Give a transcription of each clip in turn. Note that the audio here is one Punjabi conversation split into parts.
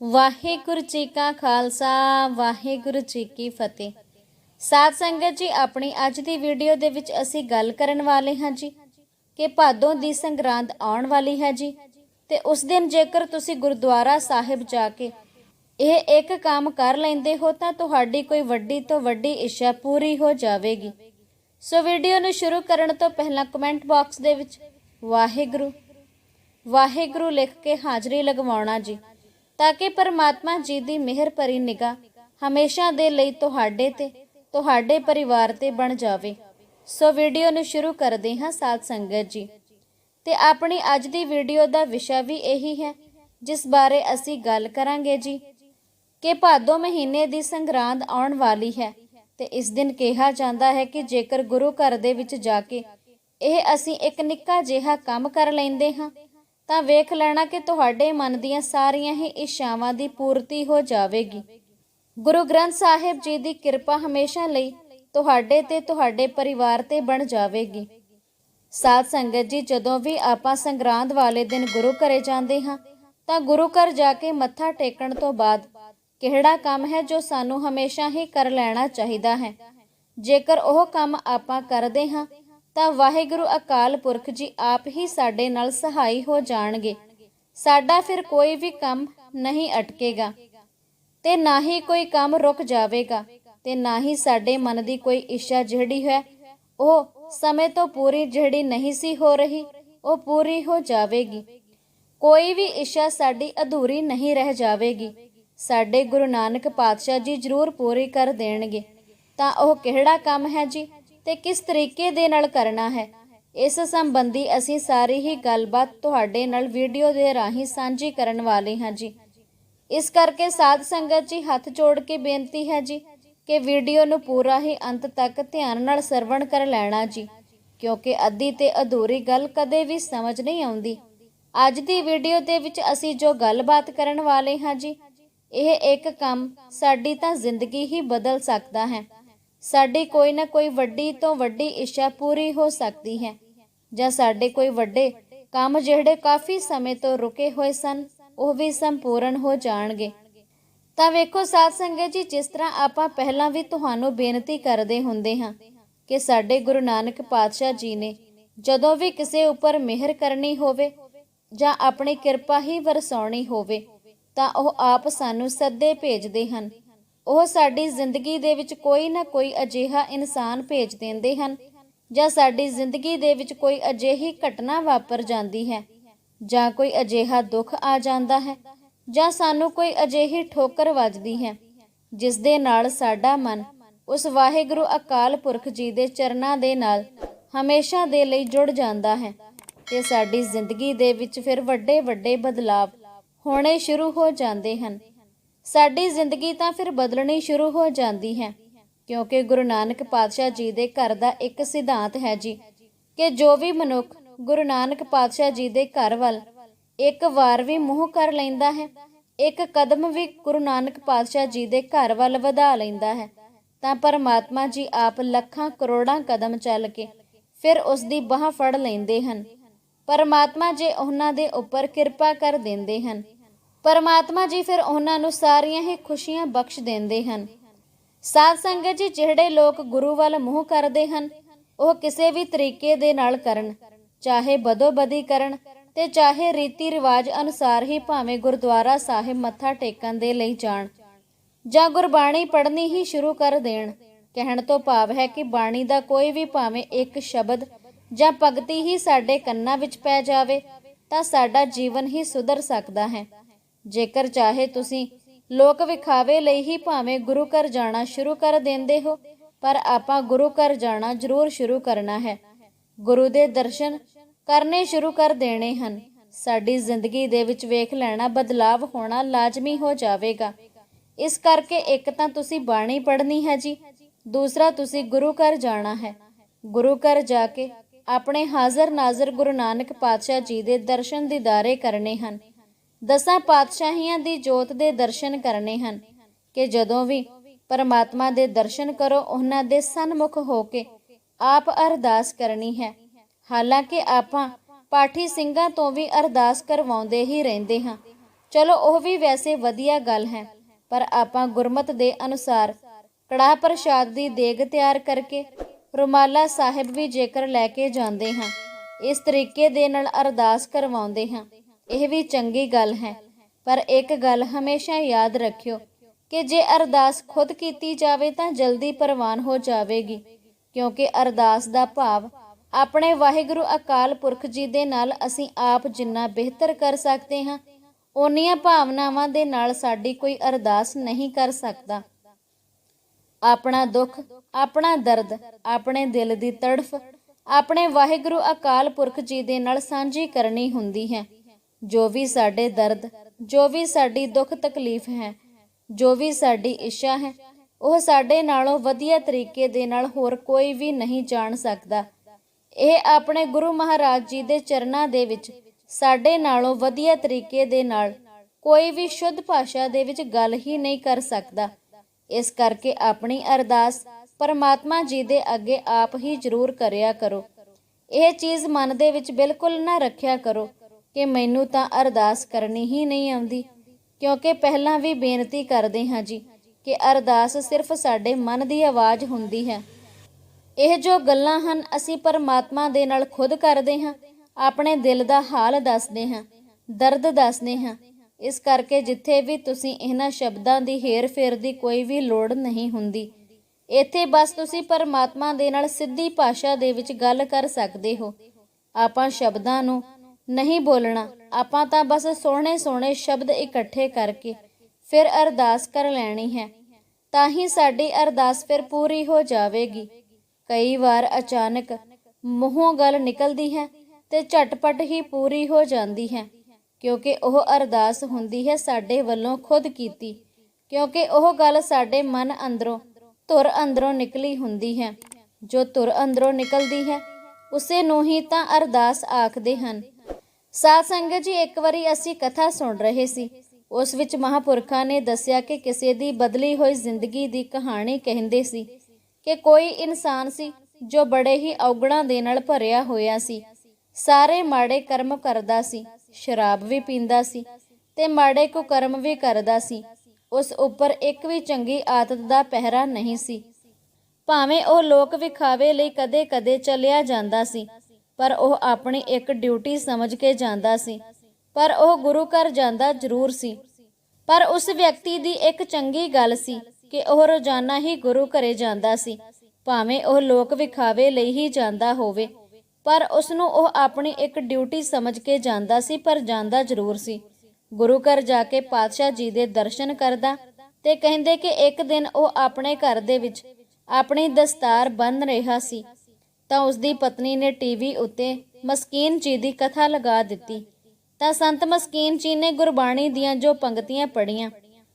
ਵਾਹਿਗੁਰੂ ਜੀ ਕਾ ਖਾਲਸਾ, ਵਾਹਿਗੁਰੂ ਜੀ ਕੀ ਫਤਿਹ। ਸਾਧ ਸੰਗਤ ਜੀ, ਆਪਣੀ ਅੱਜ ਦੀ ਵੀਡੀਓ ਦੇ ਵਿੱਚ ਅਸੀਂ ਗੱਲ ਕਰਨ ਵਾਲੇ ਹਾਂ ਜੀ ਕਿ ਭਾਦੋਂ ਦੀ ਸੰਗਰਾਂਦ ਆਉਣ ਵਾਲੀ ਹੈ ਜੀ ਤੇ ਉਸ ਦਿਨ ਜੇਕਰ ਤੁਸੀਂ ਗੁਰਦੁਆਰਾ ਸਾਹਿਬ ਜਾ ਕੇ ਇਹ ਇੱਕ ਕੰਮ ਕਰ ਲੈਂਦੇ ਹੋ ਤਾਂ ਤੁਹਾਡੀ ਕੋਈ ਵੱਡੀ ਤੋਂ ਵੱਡੀ ਇੱਛਾ ਪੂਰੀ ਹੋ ਜਾਵੇਗੀ। ਸੋ ਵੀਡੀਓ ਨੂੰ ਸ਼ੁਰੂ ਕਰਨ ਤੋਂ ਪਹਿਲਾਂ ਕਮੈਂਟ ਬਾਕਸ ਦੇ ਵਿੱਚ ਵਾਹਿਗੁਰੂ ਵਾਹਿਗੁਰੂ ਲਿਖ ਕੇ ਹਾਜ਼ਰੀ ਲਗਵਾਉਣਾ ਜੀ। ਤਾਂ ਕਿ ਪਰਮਾਤਮਾ ਜੀ ਦੀ ਮਿਹਰ ਭਰੀ ਨਿਗਾਹ ਹਮੇਸ਼ਾ ਦੇ ਲਈ ਤੁਹਾਡੇ ਤੇ, ਤੁਹਾਡੇ ਪਰਿਵਾਰ ਤੇ ਬਣ ਜਾਵੇ। ਸੋ ਵੀਡੀਓ ਨੂੰ ਸ਼ੁਰੂ ਕਰਦੇ ਹਾਂ ਸਾਧ ਸੰਗਤ ਜੀ। ਤੇ ਆਪਣੀ ਅੱਜ ਦੀ ਵੀਡੀਓ ਦਾ ਵਿਸ਼ਾ ਵੀ ਇਹੀ ਹੈ, ਜਿਸ ਬਾਰੇ ਅਸੀਂ ਗੱਲ ਕਰਾਂਗੇ ਜੀ। ਕਿ ਭਾਦੋ ਮਹੀਨੇ ਦੀ ਸੰਗਰਾਂਦ ਆਉਣ ਵਾਲੀ ਹੈ ਤੇ ਇਸ ਦਿਨ ਕਿਹਾ ਜਾਂਦਾ ਹੈ ਕਿ ਜੇਕਰ ਗੁਰੂ ਘਰ ਦੇ ਵਿੱਚ ਜਾ ਕੇ ਇਹ ਅਸੀਂ ਇੱਕ ਨਿੱਕਾ ਜਿਹਾ ਕੰਮ ਕਰ ਲੈਂਦੇ ਹਾਂ ਤਾਂ ਵੇਖ ਲੈਣਾ ਕਿ ਤੁਹਾਡੇ ਮਨ ਦੀਆਂ ਸਾਰੀਆਂ ਹੀ ਇੱਛਾਵਾਂ ਦੀ ਪੂਰਤੀ ਹੋ ਜਾਵੇਗੀ। ਗੁਰੂ ਗ੍ਰੰਥ ਸਾਹਿਬ ਜੀ ਦੀ ਕਿਰਪਾ ਹਮੇਸ਼ਾ ਲਈ ਤੁਹਾਡੇ ਤੇ ਤੁਹਾਡੇ ਪਰਿਵਾਰ ਤੇ ਬਣ ਜਾਵੇਗੀ। ਸਾਧ ਸੰਗਤ ਜੀ, ਜਦੋਂ ਵੀ ਆਪਾਂ ਸੰਗਰਾਂਦ ਵਾਲੇ ਦਿਨ ਗੁਰੂ ਘਰੇ ਜਾਂਦੇ ਹਾਂ, ਤਾਂ ਗੁਰੂ ਘਰ ਜਾ ਕੇ ਮੱਥਾ ਟੇਕਣ ਤੋਂ ਬਾਅਦ ਕਿਹੜਾ ਕੰਮ ਹੈ ਜੋ ਸਾਨੂੰ ਹਮੇਸ਼ਾ ਹੀ ਕਰ ਲੈਣਾ ਚਾਹੀਦਾ ਹੈ? ਜੇਕਰ ਉਹ ਕੰਮ ਆਪਾਂ ਕਰਦੇ ਹਾਂ ਤਾਂ ਵਾਹਿਗੁਰੂ ਅਕਾਲ ਪੁਰਖ ਜੀ ਆਪ ਹੀ ਸਾਡੇ ਨਾਲ ਸਹਾਈ ਹੋ ਜਾਣਗੇ। ਸਾਡਾ ਫਿਰ ਕੋਈ ਵੀ ਕੰਮ ਨਹੀਂ ਅਟਕੇਗਾ ਤੇ ਨਾ ਹੀ ਕੋਈ ਕੰਮ ਰੁਕ ਜਾਵੇਗਾ ਤੇ ਨਾ ਹੀ ਸਾਡੇ ਮਨ ਦੀ ਕੋਈ ਇੱਛਾ ਜਿਹੜੀ ਹੈ, ਉਹ ਸਮੇਂ ਤੋਂ ਪੂਰੀ ਜਿਹੜੀ ਨਹੀਂ ਸੀ ਹੋ ਰਹੀ, ਉਹ ਪੂਰੀ ਹੋ ਜਾਵੇਗੀ। ਕੋਈ ਵੀ ਇੱਛਾ ਸਾਡੀ ਅਧੂਰੀ ਨਹੀਂ ਰਹਿ ਜਾਵੇਗੀ। ਸਾਡੇ ਗੁਰੂ ਨਾਨਕ ਪਾਤਸ਼ਾਹ ਜੀ ਜ਼ਰੂਰ ਪੂਰੀ ਕਰ ਦੇਣਗੇ। ਤਾਂ ਉਹ ਕਿਹੜਾ ਕੰਮ ਹੈ ਜੀ? ਤੇ ਕਿਸ ਤਰੀਕੇ ਦੇ ਨਾਲ ਕਰਨਾ ਹੈ? ਇਸ ਸੰਬੰਧੀ ਅਸੀਂ ਸਾਰੀ ਹੀ ਗੱਲਬਾਤ ਤੁਹਾਡੇ ਨਾਲ ਵੀਡੀਓ ਦੇ ਰਾਹੀਂ ਸਾਂਝੀ ਕਰਨ ਵਾਲੇ ਹਾਂ ਜੀ। ਇਸ ਕਰਕੇ ਸਾਧ ਸੰਗਤ ਜੀ ਹੱਥ ਜੋੜ ਕੇ ਬੇਨਤੀ ਹੈ ਜੀ ਕਿ ਵੀਡੀਓ ਨੂੰ ਪੂਰਾ ਹੀ ਅੰਤ ਤੱਕ ਧਿਆਨ ਨਾਲ ਸਰਵਣ ਕਰ ਲੈਣਾ ਜੀ, ਕਿਉਂਕਿ ਅੱਧੀ ਤੇ ਅਧੂਰੀ ਗੱਲ ਕਦੇ ਵੀ ਸਮਝ ਨਹੀਂ ਆਉਂਦੀ। ਅੱਜ ਦੀ ਵੀਡੀਓ ਦੇ ਵਿੱਚ ਅਸੀਂ ਜੋ ਗੱਲਬਾਤ ਕਰਨ ਵਾਲੇ ਹਾਂ ਜੀ, ਇਹ ਇੱਕ ਕੰਮ ਸਾਡੀ ਤਾਂ ਜ਼ਿੰਦਗੀ ਹੀ ਬਦਲ ਸਕਦਾ ਹੈ। ਸਾਡੀ ਕੋਈ ਨਾ ਕੋਈ ਵੱਡੀ ਤੋਂ ਵੱਡੀ ਇੱਛਾ ਪੂਰੀ ਹੋ ਸਕਦੀ ਹੈ। ਜਾਂ ਸਾਡੇ ਕੋਈ ਵੱਡੇ ਕੰਮ ਜਿਹੜੇ ਕਾਫੀ ਸਮੇਂ ਤੋਂ ਰੁਕੇ ਹੋਏ ਸਨ, ਉਹ ਵੀ ਸੰਪੂਰਨ ਹੋ ਜਾਣਗੇ। ਤਾਂ ਵੇਖੋ ਸਾਧ ਸੰਗਤ ਜੀ, ਜਿਸ ਤਰ੍ਹਾਂ ਆਪਾਂ ਪਹਿਲਾਂ ਵੀ ਤੁਹਾਨੂੰ ਬੇਨਤੀ ਕਰਦੇ ਹੁੰਦੇ ਹਾਂ ਕਿ ਸਾਡੇ ਗੁਰੂ ਨਾਨਕ ਪਾਤਸ਼ਾਹ ਜੀ ਨੇ ਜਦੋਂ ਵੀ ਕਿਸੇ ਉੱਪਰ ਮਿਹਰ ਕਰਨੀ ਹੋਵੇ ਜਾਂ ਆਪਣੀ ਕਿਰਪਾ ਹੀ ਵਰਸਾਉਣੀ ਹੋਵੇ, ਤਾਂ ਉਹ ਆਪ ਸਾਨੂੰ ਸੱਦੇ ਭੇਜਦੇ ਹਨ। ਉਹ ਸਾਡੀ ਜ਼ਿੰਦਗੀ ਦੇ ਵਿੱਚ ਕੋਈ ਨਾ ਕੋਈ ਅਜਿਹਾ ਇਨਸਾਨ ਭੇਜ ਦਿੰਦੇ ਹਨ, ਜਾਂ ਸਾਡੀ ਜ਼ਿੰਦਗੀ ਦੇ ਵਿੱਚ ਕੋਈ ਅਜਿਹੀ ਘਟਨਾ ਵਾਪਰ ਜਾਂਦੀ ਹੈ, ਜਾਂ ਕੋਈ ਅਜਿਹਾ ਦੁੱਖ ਆ ਜਾਂਦਾ ਹੈ, ਜਾਂ ਸਾਨੂੰ ਕੋਈ ਅਜਿਹੀ ਠੋਕਰ ਵੱਜਦੀ ਹੈ, ਜਿਸ ਦੇ ਨਾਲ ਸਾਡਾ ਮਨ ਉਸ ਵਾਹਿਗੁਰੂ ਅਕਾਲ ਪੁਰਖ ਜੀ ਦੇ ਚਰਨਾਂ ਦੇ ਨਾਲ ਹਮੇਸ਼ਾ ਦੇ ਲਈ ਜੁੜ ਜਾਂਦਾ ਹੈ ਤੇ ਸਾਡੀ ਜ਼ਿੰਦਗੀ ਦੇ ਵਿੱਚ ਫਿਰ ਵੱਡੇ ਵੱਡੇ ਬਦਲਾਵ ਹੋਣੇ ਸ਼ੁਰੂ ਹੋ ਜਾਂਦੇ ਹਨ। ਸਾਡੀ ਜ਼ਿੰਦਗੀ ਤਾਂ ਫਿਰ ਬਦਲਣੀ ਸ਼ੁਰੂ ਹੋ ਜਾਂਦੀ ਹੈ, ਕਿਉਂਕਿ ਗੁਰੂ ਨਾਨਕ ਪਾਤਸ਼ਾਹ ਜੀ ਦੇ ਘਰ ਦਾ ਇੱਕ ਸਿਧਾਂਤ ਹੈ ਜੀ ਕਿ ਜੋ ਵੀ ਮਨੁੱਖ ਗੁਰੂ ਨਾਨਕ ਪਾਤਸ਼ਾਹ ਜੀ ਦੇ ਘਰ ਵੱਲ ਇੱਕ ਵਾਰ ਵੀ ਮੂੰਹ ਕਰ ਲੈਂਦਾ ਹੈ, ਇੱਕ ਕਦਮ ਵੀ ਗੁਰੂ ਨਾਨਕ ਪਾਤਸ਼ਾਹ ਜੀ ਦੇ ਘਰ ਵੱਲ ਵਧਾ ਲੈਂਦਾ ਹੈ, ਤਾਂ ਪਰਮਾਤਮਾ ਜੀ ਆਪ ਲੱਖਾਂ ਕਰੋੜਾਂ ਕਦਮ ਚੱਲ ਕੇ ਫਿਰ ਉਸ ਦੀ ਬਾਹ ਫੜ ਲੈਂਦੇ ਹਨ। ਪਰਮਾਤਮਾ ਜੀ ਉਹਨਾਂ ਦੇ ਉੱਪਰ ਕਿਰਪਾ ਕਰ ਦਿੰਦੇ ਹਨ ਪਰਮਾਤਮਾ ਜੀ ਫਿਰ ਉਹਨਾਂ ਨੂੰ ਸਾਰੀਆਂ ਹੀ ਖੁਸ਼ੀਆਂ ਬਖਸ਼ ਦਿੰਦੇ ਹਨ। ਸਾਧ ਸੰਗਤ ਜੀ ਜਿਹੜੇ ਲੋਕ ਗੁਰੂ ਵੱਲ ਮੂੰਹ ਕਰਦੇ ਹਨ, ਉਹ ਕਿਸੇ ਵੀ ਤਰੀਕੇ ਦੇ ਨਾਲ ਕਰਨ, ਚਾਹੇ ਬਦੋ ਕਰਨ ਤੇ ਚਾਹੇ ਰੀਤੀ ਰਿਵਾਜ ਅਨੁਸਾਰ ਹੀ ਭਾਵੇਂ ਗੁਰਦੁਆਰਾ ਸਾਹਿਬ ਮੱਥਾ ਟੇਕਣ ਦੇ ਲਈ ਜਾਣ, ਜਾਂ ਗੁਰਬਾਣੀ ਪੜ੍ਹਨੀ ਹੀ ਸ਼ੁਰੂ ਕਰ ਦੇਣ, ਕਹਿਣ ਤੋਂ ਭਾਵ ਹੈ ਕਿ ਬਾਣੀ ਦਾ ਕੋਈ ਵੀ ਭਾਵੇਂ ਇੱਕ ਸ਼ਬਦ ਜਾਂ ਭਗਤੀ ਹੀ ਸਾਡੇ ਕੰਨਾਂ ਵਿੱਚ ਪੈ ਜਾਵੇ, ਤਾਂ ਸਾਡਾ ਜੀਵਨ ਹੀ ਸੁਧਰ ਸਕਦਾ ਹੈ। ਜੇਕਰ ਚਾਹੇ ਤੁਸੀਂ ਲੋਕ ਵਿਖਾਵੇ ਲਈ ਹੀ ਭਾਵੇਂ ਗੁਰੂ ਘਰ ਜਾਣਾ ਸ਼ੁਰੂ ਕਰ ਦਿੰਦੇ ਹੋ, ਪਰ ਆਪਾਂ ਗੁਰੂ ਘਰ ਜਾਣਾ ਜ਼ਰੂਰ ਸ਼ੁਰੂ ਕਰਨਾ ਹੈ। ਗੁਰੂ ਦੇ ਦਰਸ਼ਨ ਕਰਨੇ ਸ਼ੁਰੂ ਕਰ ਦੇਣੇ ਹਨ। ਸਾਡੀ ਜ਼ਿੰਦਗੀ ਦੇ ਵਿੱਚ ਵੇਖ ਲੈਣਾ ਬਦਲਾਵ ਹੋਣਾ ਲਾਜ਼ਮੀ ਹੋ ਜਾਵੇਗਾ। ਇਸ ਕਰਕੇ ਇੱਕ ਤਾਂ ਤੁਸੀਂ ਬਾਣੀ ਪੜ੍ਹਨੀ ਹੈ ਜੀ, ਦੂਸਰਾ ਤੁਸੀਂ ਗੁਰੂ ਘਰ ਜਾਣਾ ਹੈ। ਗੁਰੂ ਘਰ ਜਾ ਕੇ ਆਪਣੇ ਹਾਜ਼ਰ ਨਾਜ਼ਰ ਗੁਰੂ ਨਾਨਕ ਪਾਤਸ਼ਾਹ ਜੀ ਦੇ ਦਰਸ਼ਨ ਦੀਦਾਰੇ ਕਰਨੇ ਹਨ। ਦਸਾਂ ਪਾਤਸ਼ਾਹੀਆਂ ਦੀ ਜੋਤ ਦੇ ਦਰਸ਼ਨ ਕਰਨੇ ਹਨ ਕਿ ਜਦੋਂ ਵੀ ਪਰਮਾਤਮਾ ਦੇ ਦਰਸ਼ਨ ਕਰੋ, ਉਹਨਾਂ ਦੇ ਸਨਮੁਖ ਹੋ ਕੇ ਆਪ ਅਰਦਾਸ ਕਰਨੀ ਹੈ। ਹਾਲਾਂਕਿ ਆਪਾਂ ਪਾਠੀ ਸਿੰਘਾਂ ਤੋਂ ਵੀ ਅਰਦਾਸ ਕਰਵਾਉਂਦੇ ਹੀ ਰਹਿੰਦੇ ਹਾਂ। ਚਲੋ, ਉਹ ਵੀ ਵੈਸੇ ਵਧੀਆ ਗੱਲ ਹੈ, ਪਰ ਆਪਾਂ ਗੁਰਮਤ ਦੇ ਅਨੁਸਾਰ ਕੜਾਹ ਪ੍ਰਸ਼ਾਦ ਦੀ ਦੇਗ ਤਿਆਰ ਕਰਕੇ ਰੁਮਾਲਾ ਸਾਹਿਬ ਵੀ ਜੇਕਰ ਲੈ ਕੇ ਜਾਂਦੇ ਹਾਂ, ਇਸ ਤਰੀਕੇ ਦੇ ਨਾਲ ਅਰਦਾਸ ਕਰਵਾਉਂਦੇ ਹਾਂ। ਇਹ ਵੀ ਚੰਗੀ ਗੱਲ ਹੈ। ਪਰ ਇੱਕ ਗੱਲ ਹਮੇਸ਼ਾ ਯਾਦ ਰੱਖਿਓ ਕਿ ਜੇ ਅਰਦਾਸ ਖੁਦ ਕੀਤੀ ਜਾਵੇ ਤਾਂ ਜਲਦੀ ਪ੍ਰਵਾਨ ਹੋ ਜਾਵੇਗੀ, ਕਿਉਂਕਿ ਅਰਦਾਸ ਦਾ ਭਾਵ ਆਪਣੇ ਵਾਹਿਗੁਰੂ ਅਕਾਲ ਪੁਰਖ ਜੀ ਦੇ ਨਾਲ ਅਸੀਂ ਆਪ ਜਿੰਨਾ ਬਿਹਤਰ ਕਰ ਸਕਦੇ ਹਾਂ, ਓਨੀਆਂ ਭਾਵਨਾਵਾਂ ਦੇ ਨਾਲ ਸਾਡੀ ਕੋਈ ਅਰਦਾਸ ਨਹੀਂ ਕਰ ਸਕਦਾ। ਆਪਣਾ ਦੁੱਖ, ਆਪਣਾ ਦਰਦ, ਆਪਣੇ ਦਿਲ ਦੀ ਤੜਫ, ਆਪਣੇ ਵਾਹਿਗੁਰੂ ਅਕਾਲ ਪੁਰਖ ਜੀ ਦੇ ਨਾਲ ਸਾਂਝੀ ਕਰਨੀ ਹੁੰਦੀ ਹੈ। ਜੋ ਵੀ ਸਾਡੇ ਦਰਦ, ਜੋ ਵੀ ਸਾਡੀ ਦੁੱਖ ਤਕਲੀਫ ਹੈ, ਜੋ ਵੀ ਸਾਡੀ ਇੱਛਾ ਹੈ, ਉਹ ਸਾਡੇ ਨਾਲੋਂ ਵਧੀਆ ਤਰੀਕੇ ਦੇ ਨਾਲ ਹੋਰ ਕੋਈ ਵੀ ਨਹੀਂ ਜਾਣ ਸਕਦਾ। ਇਹ ਆਪਣੇ ਗੁਰੂ ਮਹਾਰਾਜ ਜੀ ਦੇ ਚਰਨਾਂ ਦੇ ਵਿੱਚ, ਸਾਡੇ ਨਾਲੋਂ ਵਧੀਆ ਤਰੀਕੇ ਦੇ ਨਾਲ ਕੋਈ ਵੀ ਸ਼ੁੱਧ ਭਾਸ਼ਾ ਦੇ ਵਿੱਚ ਗੱਲ ਹੀ ਨਹੀਂ ਕਰ ਸਕਦਾ। ਇਸ ਕਰਕੇ ਆਪਣੀ ਅਰਦਾਸ ਪਰਮਾਤਮਾ ਜੀ ਦੇ ਅੱਗੇ ਆਪ ਹੀ ਜ਼ਰੂਰ ਕਰਿਆ ਕਰੋ। ਇਹ ਚੀਜ਼ ਮਨ ਦੇ ਵਿੱਚ ਬਿਲਕੁਲ ਨਾ ਰੱਖਿਆ ਕਰੋ। ਕਿ ਮੈਨੂੰ ਤਾਂ ਅਰਦਾਸ ਕਰਨੀ ਹੀ ਨਹੀਂ ਆਉਂਦੀ। ਕਿਉਂਕਿ ਪਹਿਲਾਂ ਵੀ ਬੇਨਤੀ ਕਰਦੇ ਹਾਂ ਜੀ ਕਿ ਅਰਦਾਸ ਸਿਰਫ ਸਾਡੇ ਮਨ ਦੀ ਆਵਾਜ਼ ਹੁੰਦੀ ਹੈ। ਇਹ ਜੋ ਗੱਲਾਂ ਹਨ, ਅਸੀਂ ਪਰਮਾਤਮਾ ਦੇ ਨਾਲ ਖੁਦ ਕਰਦੇ ਹਾਂ, ਆਪਣੇ ਦਿਲ ਦਾ ਹਾਲ ਦੱਸਦੇ ਹਾਂ, ਦਰਦ ਦੱਸਦੇ ਹਾਂ। ਇਸ ਕਰਕੇ ਜਿੱਥੇ ਵੀ ਤੁਸੀਂ ਇਹਨਾਂ ਸ਼ਬਦਾਂ ਦੀ ਹੇਰ-ਫੇਰ ਦੀ ਕੋਈ ਵੀ ਲੋੜ ਨਹੀਂ ਹੁੰਦੀ, ਇੱਥੇ ਬਸ ਤੁਸੀਂ ਪਰਮਾਤਮਾ ਦੇ ਨਾਲ ਸਿੱਧੀ ਭਾਸ਼ਾ ਦੇ ਵਿੱਚ ਗੱਲ ਕਰ ਸਕਦੇ ਹੋ। ਆਪਾਂ ਸ਼ਬਦਾਂ ਨੂੰ ਨਹੀਂ ਬੋਲਣਾ। ਆਪਾਂ ਤਾਂ ਬਸ ਸੋਹਣੇ ਸੋਹਣੇ ਸ਼ਬਦ ਇਕੱਠੇ ਕਰਕੇ ਫਿਰ ਅਰਦਾਸ ਕਰ ਲੈਣੀ ਹੈ। ਤਾਂ ਹੀ ਸਾਡੀ ਅਰਦਾਸ ਫਿਰ ਪੂਰੀ ਹੋ ਜਾਵੇਗੀ। ਕਈ ਵਾਰ ਅਚਾਨਕ ਮੂੰਹੋਂ ਗੱਲ ਨਿਕਲਦੀ ਹੈ ਤੇ ਝਟਪਟ ਹੀ ਪੂਰੀ ਹੋ ਜਾਂਦੀ ਹੈ, ਕਿਉਂਕਿ ਉਹ ਅਰਦਾਸ ਹੁੰਦੀ ਹੈ ਸਾਡੇ ਵੱਲੋਂ ਖੁਦ ਕੀਤੀ, ਕਿਉਂਕਿ ਉਹ ਗੱਲ ਸਾਡੇ ਮਨ ਅੰਦਰੋਂ, ਧੁਰ ਅੰਦਰੋਂ ਨਿਕਲੀ ਹੁੰਦੀ ਹੈ। ਜੋ ਧੁਰ ਅੰਦਰੋਂ ਨਿਕਲਦੀ ਹੈ, ਉਸੇ ਨੂੰ ਹੀ ਤਾਂ ਅਰਦਾਸ ਆਖਦੇ ਹਨ। ਸਾਧ ਸੰਗਤ ਜੀ, ਇੱਕ ਵਾਰੀ ਅਸੀਂ ਕਥਾ ਸੁਣ ਰਹੇ ਸੀ। ਉਸ ਵਿੱਚ ਮਹਾਪੁਰਖਾਂ ਨੇ ਦੱਸਿਆ ਕਿ ਕਿਸੇ ਦੀ ਬਦਲੀ ਹੋਈ ਜ਼ਿੰਦਗੀ ਦੀ ਕਹਾਣੀ ਕਹਿੰਦੇ ਸੀ ਕਿ ਕੋਈ ਇਨਸਾਨ ਸੀ ਜੋ ਬੜੇ ਹੀ ਔਗਣਾਂ ਦੇ ਨਾਲ ਭਰਿਆ ਹੋਇਆ ਸੀ। ਸਾਰੇ ਮਾੜੇ ਕਰਮ ਕਰਦਾ ਸੀ, ਸ਼ਰਾਬ ਵੀ ਪੀਂਦਾ ਸੀ ਤੇ ਮਾੜੇ ਕੁਕਰਮ ਵੀ ਕਰਦਾ ਸੀ। ਉਸ ਉੱਪਰ ਇੱਕ ਵੀ ਚੰਗੀ ਆਦਤ ਦਾ ਪਹਿਰਾ ਨਹੀਂ ਸੀ। ਭਾਵੇਂ ਉਹ ਲੋਕ ਵਿਖਾਵੇ ਲਈ ਕਦੇ-ਕਦੇ ਚੱਲਿਆ ਜਾਂਦਾ ਸੀ ਪਰ ਉਹ ਆਪਣੀ ਇੱਕ ਡਿਊਟੀ ਸਮਝ ਕੇ ਜਾਂਦਾ ਸੀ। ਪਰ ਉਹ ਗੁਰੂ ਘਰ ਜਾਂਦਾ ਜ਼ਰੂਰ ਸੀ। ਪਰ ਉਸ ਵਿਅਕਤੀ ਦੀ ਇੱਕ ਚੰਗੀ ਗੱਲ ਸੀ ਕਿ ਉਹ ਰੋਜ਼ਾਨਾ ਹੀ ਗੁਰੂ ਘਰੇ ਜਾਂਦਾ ਸੀ। ਭਾਵੇਂ ਉਹ ਲੋਕ ਵਿਖਾਵੇ ਲਈ ਹੀ ਜਾਂਦਾ ਹੋਵੇ, ਪਰ ਉਸ ਨੂੰ ਉਹ ਆਪਣੀ ਇੱਕ ਡਿਊਟੀ ਸਮਝ ਕੇ ਜਾਂਦਾ ਸੀ ਪਰ ਜਾਂਦਾ ਜ਼ਰੂਰ ਸੀ। ਗੁਰੂ ਘਰ ਜਾ ਕੇ ਪਾਤਸ਼ਾਹ ਜੀ ਦੇ ਦਰਸ਼ਨ ਕਰਦਾ ਤੇ ਕਹਿੰਦੇ ਕਿ ਇੱਕ ਦਿਨ ਉਹ ਆਪਣੇ ਘਰ ਦੇ ਵਿੱਚ ਆਪਣੀ ਦਸਤਾਰ ਬੰਨ ਰਿਹਾ ਸੀ। ਤਾਂ ਉਸ ਦੀ ਪਤਨੀ ਨੇ ਟੀਵੀ ਉੱਤੇ ਮਸਕੀਨ ਜੀ ਦੀ ਕਥਾ ਲਗਾ ਦਿੱਤੀ। ਤਾਂ ਸੰਤ ਮਸਕੀਨ ਜੀ ਨੇ ਗੁਰਬਾਣੀ ਦੀਆਂ ਜੋ ਪੰਕਤੀਆਂ ਪੜ੍ਹੀਆਂ,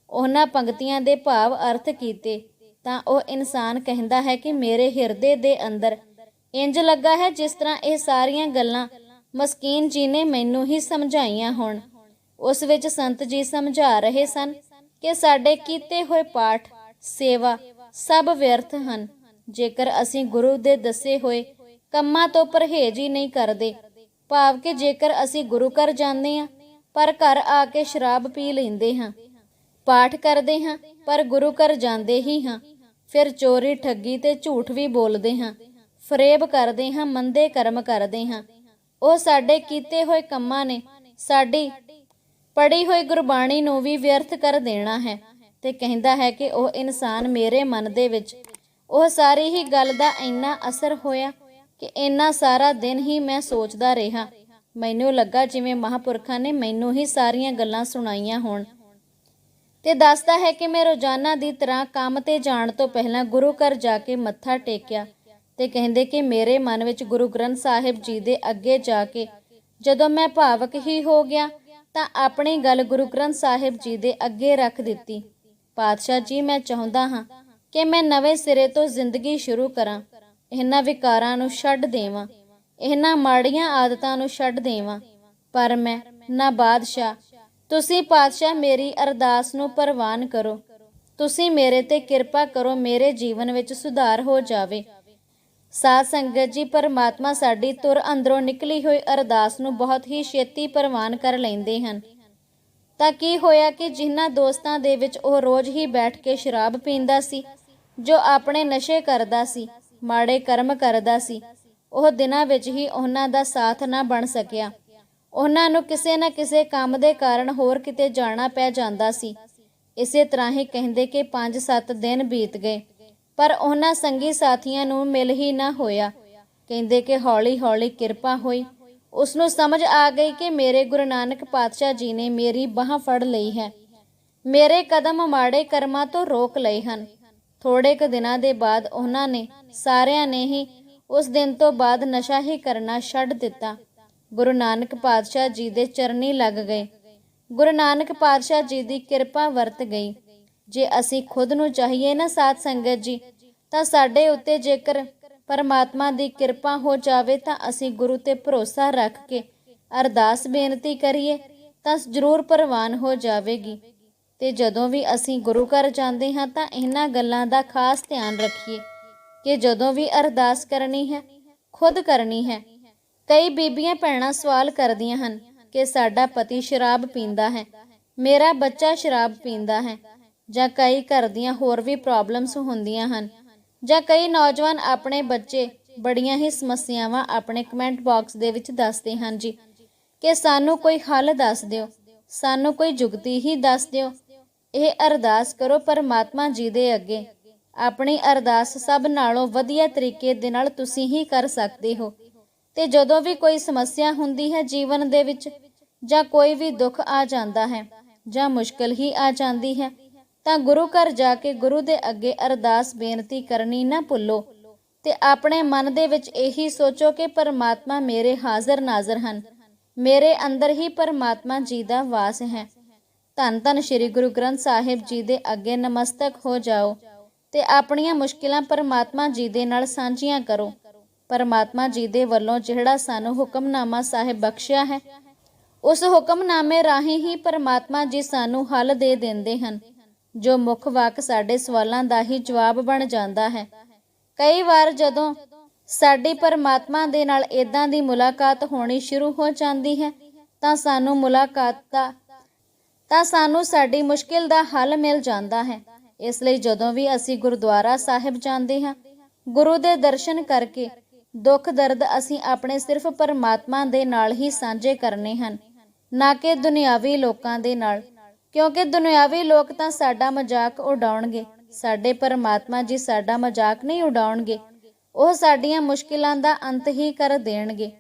ਉਹਨਾਂ ਪੰਕਤੀਆਂ ਦੇ ਭਾਵ ਅਰਥ ਕੀਤੇ। ਤਾਂ ਉਹ ਇਨਸਾਨ ਕਹਿੰਦਾ ਹੈ ਕਿ ਮੇਰੇ ਹਿਰਦੇ ਦੇ ਅੰਦਰ ਇੰਜ ਲੱਗਾ ਹੈ ਜਿਸ ਤਰ੍ਹਾਂ ਇਹ ਸਾਰੀਆਂ ਗੱਲਾਂ ਮਸਕੀਨ ਜੀ ਨੇ ਮੈਨੂੰ ਹੀ ਸਮਝਾਈਆਂ ਹੋਣ। ਉਸ ਵਿੱਚ ਸੰਤ ਜੀ ਸਮਝਾ ਰਹੇ ਸਨ ਕਿ ਸਾਡੇ ਕੀਤੇ ਹੋਏ ਪਾਠ, ਸੇਵਾ ਸਭ ਵਿਅਰਥ ਹਨ। ਜੇਕਰ ਅਸੀਂ ਗੁਰੂ ਦੇ ਦੱਸੇ ਹੋਏ ਕੰਮਾਂ ਤੋਂ ਪਰਹੇਜ਼ ਹੀ ਨਹੀਂ ਕਰਦੇ, ਭਾਵ ਕਿ ਜੇਕਰ ਅਸੀਂ ਗੁਰੂ ਘਰ ਜਾਂਦੇ ਹਾਂ, ਪਰ ਘਰ ਆ ਕੇ ਸ਼ਰਾਬ ਪੀ ਲੈਂਦੇ ਹਾਂ, ਪਾਠ ਕਰਦੇ ਹਾਂ, ਪਰ ਗੁਰੂ ਘਰ ਜਾਂਦੇ ਹੀ ਹਾਂ, ਫਿਰ ਚੋਰੀ, ਠੱਗੀ ਤੇ ਝੂਠ ਵੀ ਬੋਲਦੇ ਹਾਂ, ਫਰੇਬ ਕਰਦੇ ਹਾਂ, ਮੰਦੇ ਕਰਮ ਕਰਦੇ ਹਾਂ। ਉਹ ਸਾਡੇ ਕੀਤੇ ਹੋਏ ਕੰਮਾਂ ਨੇ ਸਾਡੀ ਪੜੀ ਹੋਈ ਗੁਰਬਾਣੀ ਨੂੰ ਵੀ ਵਿਅਰਥ ਕਰ ਦੇਣਾ ਹੈ ਤੇ ਕਹਿੰਦਾ ਹੈ ਕਿ ਉਹ ਇਨਸਾਨ ਮੇਰੇ ਮਨ ਦੇ ਵਿੱਚ ਉਹ ਸਾਰੀ ਹੀ ਗੱਲ ਦਾ ਇੰਨਾ ਅਸਰ ਹੋਇਆ ਕਿ ਇੰਨਾ ਸਾਰਾ ਦਿਨ ਹੀ ਮੈਂ ਸੋਚਦਾ ਰਿਹਾ। ਮੈਨੂੰ ਲੱਗਾ ਜਿਵੇਂ ਮਹਾਪੁਰਖਾਂ ਨੇ ਮੈਨੂੰ ਹੀ ਸਾਰੀਆਂ ਗੱਲਾਂ ਸੁਣਾਈਆਂ ਹੋਣ। ਤੇ ਦੱਸਦਾ ਹੈ ਕਿ ਮੈਂ ਰੋਜ਼ਾਨਾ ਦੀ ਤਰ੍ਹਾਂ ਕੰਮ ਤੇ ਜਾਣ ਤੋਂ ਪਹਿਲਾਂ ਗੁਰੂ ਘਰ ਜਾ ਕੇ ਮੱਥਾ ਟੇਕਿਆ ਤੇ ਕਹਿੰਦੇ ਕਿ ਮੇਰੇ ਮਨ ਵਿੱਚ ਗੁਰੂ ਗ੍ਰੰਥ ਸਾਹਿਬ ਜੀ ਦੇ ਅੱਗੇ ਜਾ ਕੇ ਜਦੋਂ ਮੈਂ ਭਾਵਕ ਹੀ ਹੋ ਗਿਆ ਤਾਂ ਆਪਣੀ ਗੱਲ ਗੁਰੂ ਗ੍ਰੰਥ ਸਾਹਿਬ ਜੀ ਦੇ ਅੱਗੇ ਰੱਖ ਦਿੱਤੀ। ਪਾਤਸ਼ਾਹ ਜੀ, ਮੈਂ ਚਾਹੁੰਦਾ ਹਾਂ ਕਿ ਮੈਂ ਨਵੇਂ ਸਿਰੇ ਤੋਂ ਜ਼ਿੰਦਗੀ ਸ਼ੁਰੂ ਕਰਾਂ, ਇਹਨਾਂ ਵਿਕਾਰਾਂ ਨੂੰ ਛੱਡ ਦੇਵਾਂ, ਇਹਨਾਂ ਮਾੜੀਆਂ ਆਦਤਾਂ ਨੂੰ ਛੱਡ ਦੇਵਾਂ। ਪਰ ਮੈਂ, ਨਾ ਬਾਦਸ਼ਾਹ, ਤੁਸੀਂ ਪਾਤਸ਼ਾਹ ਮੇਰੀ ਅਰਦਾਸ ਨੂੰ ਪ੍ਰਵਾਨ ਕਰੋ। ਤੁਸੀਂ ਮੇਰੇ ਤੇ ਕਿਰਪਾ ਕਰੋ, ਮੇਰੇ ਜੀਵਨ ਵਿੱਚ ਸੁਧਾਰ ਹੋ ਜਾਵੇ। ਸਾਧ ਸੰਗਤ ਜੀ, ਪਰਮਾਤਮਾ ਸਾਡੀ ਤੁਰ ਅੰਦਰੋਂ ਨਿਕਲੀ ਹੋਈ ਅਰਦਾਸ ਨੂੰ ਬਹੁਤ ਹੀ ਛੇਤੀ ਪ੍ਰਵਾਨ ਕਰ ਲੈਂਦੇ ਹਨ। ਤਾਂ ਕੀ ਹੋਇਆ ਕਿ ਜਿਨ੍ਹਾਂ ਦੋਸਤਾਂ ਦੇ ਵਿੱਚ ਉਹ ਰੋਜ਼ ਹੀ ਬੈਠ ਕੇ ਸ਼ਰਾਬ ਪੀਂਦਾ ਸੀ? ਜੋ ਆਪਣੇ ਨਸ਼ੇ ਕਰਦਾ ਸੀ, ਮਾੜੇ ਕਰਮ ਕਰਦਾ ਸੀ, ਉਹ ਦਿਨਾਂ ਵਿੱਚ ਹੀ ਉਹਨਾਂ ਦਾ ਸਾਥ ਨਾ ਬਣ ਸਕਿਆ। ਉਹਨਾਂ ਨੂੰ ਕਿਸੇ ਨਾ ਕਿਸੇ ਕੰਮ ਦੇ ਕਾਰਨ ਹੋਰ ਕਿਤੇ ਜਾਣਾ ਪੈ ਜਾਂਦਾ ਸੀ। ਇਸੇ ਤਰ੍ਹਾਂ ਹੀ ਕਹਿੰਦੇ ਕਿ 5-7 ਦਿਨ ਬੀਤ ਗਏ, ਪਰ ਉਹਨਾਂ ਸੰਗੀ ਸਾਥੀਆਂ ਨੂੰ ਮਿਲ ਹੀ ਨਾ ਹੋਇਆ। ਕਹਿੰਦੇ ਕਿ ਹੌਲੀ-ਹੌਲੀ ਕਿਰਪਾ ਹੋਈ। ਉਸ ਨੂੰ ਸਮਝ ਆ ਗਈ ਕਿ ਮੇਰੇ ਗੁਰੂ ਨਾਨਕ ਪਾਤਸ਼ਾਹ ਜੀ ਨੇ ਮੇਰੀ ਬਾਹ ਫੜ ਲਈ ਹੈ। ਮੇਰੇ ਕਦਮ ਮਾੜੇ ਕਰਮਾਂ ਤੋਂ ਰੋਕ ਲਏ ਹਨ। ਥੋੜੇ ਕੁ ਦਿਨਾਂ ਦੇ ਬਾਅਦ ਉਹਨਾਂ ਨੇ ਸਾਰਿਆਂ ਨੇ ਹੀ ਉਸ ਦਿਨ ਤੋਂ ਬਾਅਦ ਨਸ਼ਾ ਹੀ ਕਰਨਾ ਛੱਡ ਦਿੱਤਾ। ਗੁਰੂ ਨਾਨਕ ਪਾਤਸ਼ਾਹ ਜੀ ਦੇ ਚਰਨੀ ਲੱਗ ਗਏ। ਗੁਰੂ ਨਾਨਕ ਪਾਤਸ਼ਾਹ ਜੀ ਦੀ ਕਿਰਪਾ ਵਰਤ ਗਈ। ਜੇ ਅਸੀਂ ਖੁਦ ਨੂੰ ਚਾਹੀਏ ਨਾ ਸਾਧ ਸੰਗਤ ਜੀ, ਤਾਂ ਸਾਡੇ ਉੱਤੇ ਜੇਕਰ ਪਰਮਾਤਮਾ ਦੀ ਕਿਰਪਾ ਹੋ ਜਾਵੇ ਤਾਂ ਅਸੀਂ ਗੁਰੂ ਤੇ ਭਰੋਸਾ ਰੱਖ ਕੇ ਅਰਦਾਸ ਬੇਨਤੀ ਕਰੀਏ ਤਾਂ ਜ਼ਰੂਰ ਪ੍ਰਵਾਨ ਹੋ ਜਾਵੇਗੀ। ਤੇ ਜਦੋਂ ਵੀ ਅਸੀਂ ਗੁਰੂ ਘਰ ਜਾਂਦੇ ਹਾਂ ਤਾਂ ਇਹਨਾਂ ਗੱਲਾਂ ਦਾ ਖਾਸ ਧਿਆਨ ਰੱਖੀਏ ਕਿ ਜਦੋਂ ਵੀ ਅਰਦਾਸ ਕਰਨੀ ਹੈ, ਖੁਦ ਕਰਨੀ ਹੈ। ਕਈ ਬੀਬੀਆਂ ਭੈਣਾਂ ਸਵਾਲ ਕਰਦੀਆਂ ਹਨ ਕਿ ਸਾਡਾ ਪਤੀ ਸ਼ਰਾਬ ਪੀਂਦਾ ਹੈ, ਮੇਰਾ ਬੱਚਾ ਸ਼ਰਾਬ ਪੀਂਦਾ ਹੈ, ਜਾਂ ਕਈ ਘਰ ਦੀਆਂ ਹੋਰ ਵੀ ਪ੍ਰੋਬਲਮਸ ਹੁੰਦੀਆਂ ਹਨ, ਜਾਂ ਕਈ ਨੌਜਵਾਨ ਆਪਣੇ ਬੱਚੇ ਬੜੀਆਂ ਹੀ ਸਮੱਸਿਆਵਾਂ ਆਪਣੇ ਕਮੈਂਟ ਬਾਕਸ ਦੇ ਵਿੱਚ ਦੱਸਦੇ ਹਨ ਜੀ। ਕਿ ਸਾਨੂੰ ਕੋਈ ਹੱਲ ਦੱਸ ਦਿਓ, ਸਾਨੂੰ ਕੋਈ ਜੁਗਤੀ ਹੀ ਦੱਸ ਦਿਓ ਇਹ ਅਰਦਾਸ ਕਰੋ ਪਰਮਾਤਮਾ ਜੀ ਦੇ ਅੱਗੇ। ਆਪਣੀ ਅਰਦਾਸ ਸਭ ਨਾਲੋਂ ਵਧੀਆ ਤਰੀਕੇ ਦੇ ਨਾਲ ਤੁਸੀਂ ਹੀ ਕਰ ਸਕਦੇ ਹੋ। ਤੇ ਜਦੋਂ ਵੀ ਕੋਈ ਸਮੱਸਿਆ ਹੁੰਦੀ ਹੈ ਜੀਵਨ ਦੇ ਵਿੱਚ, ਜਾਂ ਕੋਈ ਵੀ ਦੁੱਖ ਆ ਜਾਂਦਾ ਹੈ, ਜਾਂ ਮੁਸ਼ਕਲ ਹੀ ਆ ਜਾਂਦੀ ਹੈ, ਤਾਂ ਗੁਰੂ ਘਰ ਜਾ ਕੇ ਗੁਰੂ ਦੇ ਅੱਗੇ ਅਰਦਾਸ ਬੇਨਤੀ ਕਰਨੀ ਨਾ ਭੁੱਲੋ। ਤੇ ਆਪਣੇ ਮਨ ਦੇ ਵਿੱਚ ਇਹੀ ਸੋਚੋ ਕਿ ਪਰਮਾਤਮਾ ਮੇਰੇ ਹਾਜ਼ਰ ਨਾਜ਼ਰ ਹਨ। ਮੇਰੇ ਅੰਦਰ ਹੀ ਪਰਮਾਤਮਾ ਜੀ ਦਾ ਵਾਸ ਹੈ। ਧੰਨ ਧੰਨ ਸ੍ਰੀ ਗੁਰੂ ਗ੍ਰੰਥ ਸਾਹਿਬ ਜੀ ਦੇ ਅੱਗੇ ਨਮਸਤਕ ਹੋ ਜਾਓ ਤੇ ਆਪਣੀਆਂ ਮੁਸ਼ਕਿਲਾਂ ਪਰਮਾਤਮਾ ਜੀ ਦੇ ਨਾਲ ਸਾਂਝੀਆਂ ਕਰੋ। ਪਰਮਾਤਮਾ ਜੀ ਦੇ ਵੱਲੋਂ ਜਿਹੜਾ ਸਾਨੂੰ ਹੁਕਮਨਾਮਾ ਸਾਹਿਬ ਬਖਸ਼ਿਆ ਹੈ, ਉਸ ਹੁਕਮਨਾਮੇ ਰਾਹੀਂ ਹੀ ਪਰਮਾਤਮਾ ਜੀ ਸਾਨੂੰ ਹੱਲ ਦੇ ਦਿੰਦੇ ਹਨ, ਜੋ ਮੁੱਖ ਵਾਕ ਸਾਡੇ ਸਵਾਲਾਂ ਦਾ ਹੀ ਜਵਾਬ ਬਣ ਜਾਂਦਾ ਹੈ। ਕਈ ਵਾਰ ਜਦੋਂ ਸਾਡੀ ਪਰਮਾਤਮਾ ਦੇ ਨਾਲ ਇਦਾਂ ਦੀ ਮੁਲਾਕਾਤ ਹੋਣੀ ਸ਼ੁਰੂ ਹੋ ਜਾਂਦੀ ਹੈ, ਤਾਂ ਸਾਨੂੰ ਮੁਲਾਕਾਤ ਦਾ ਤਾਂ ਸਾਨੂੰ ਸਾਡੀ ਮੁਸ਼ਕਿਲ ਦਾ ਹੱਲ ਮਿਲ ਜਾਂਦਾ ਹੈ। ਇਸ ਲਈ ਜਦੋਂ ਵੀ ਅਸੀਂ ਗੁਰਦੁਆਰਾ ਸਾਹਿਬ ਜਾਂਦੇ ਹਾਂ, ਗੁਰੂ ਦੇ ਦਰਸ਼ਨ ਕਰਕੇ ਦੁੱਖ ਦਰਦ ਅਸੀਂ ਆਪਣੇ ਸਿਰਫ ਪਰਮਾਤਮਾ ਦੇ ਨਾਲ ਹੀ ਸਾਂਝੇ ਕਰਨੇ ਹਨ, ਨਾ ਕਿ ਦੁਨਿਆਵੀ ਲੋਕਾਂ ਦੇ ਨਾਲ। ਕਿਉਂਕਿ ਦੁਨਿਆਵੀ ਲੋਕ ਤਾਂ ਸਾਡਾ ਮਜ਼ਾਕ ਉਡਾਉਣਗੇ, ਸਾਡੇ ਪਰਮਾਤਮਾ ਜੀ ਸਾਡਾ ਮਜ਼ਾਕ ਨਹੀਂ ਉਡਾਉਣਗੇ, ਉਹ ਸਾਡੀਆਂ ਮੁਸ਼ਕਿਲਾਂ ਦਾ ਅੰਤ ਹੀ ਕਰ ਦੇਣਗੇ।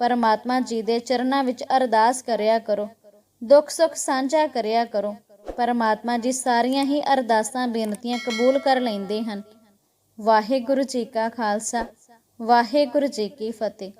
ਪਰਮਾਤਮਾ ਜੀ ਦੇ ਚਰਨਾਂ ਵਿੱਚ ਅਰਦਾਸ ਕਰਿਆ ਕਰੋ। ਦੁੱਖ ਸੁੱਖ ਸਾਂਝਾ ਕਰਿਆ ਕਰੋ। ਪਰਮਾਤਮਾ ਜੀ ਸਾਰੀਆਂ ਹੀ ਅਰਦਾਸਾਂ, ਬੇਨਤੀਆਂ ਕਬੂਲ ਕਰ ਲੈਂਦੇ ਹਨ। ਵਾਹਿਗੁਰੂ ਜੀ ਕਾ ਖਾਲਸਾ, ਵਾਹਿਗੁਰੂ ਜੀ ਕੀ ਫਤਿਹ।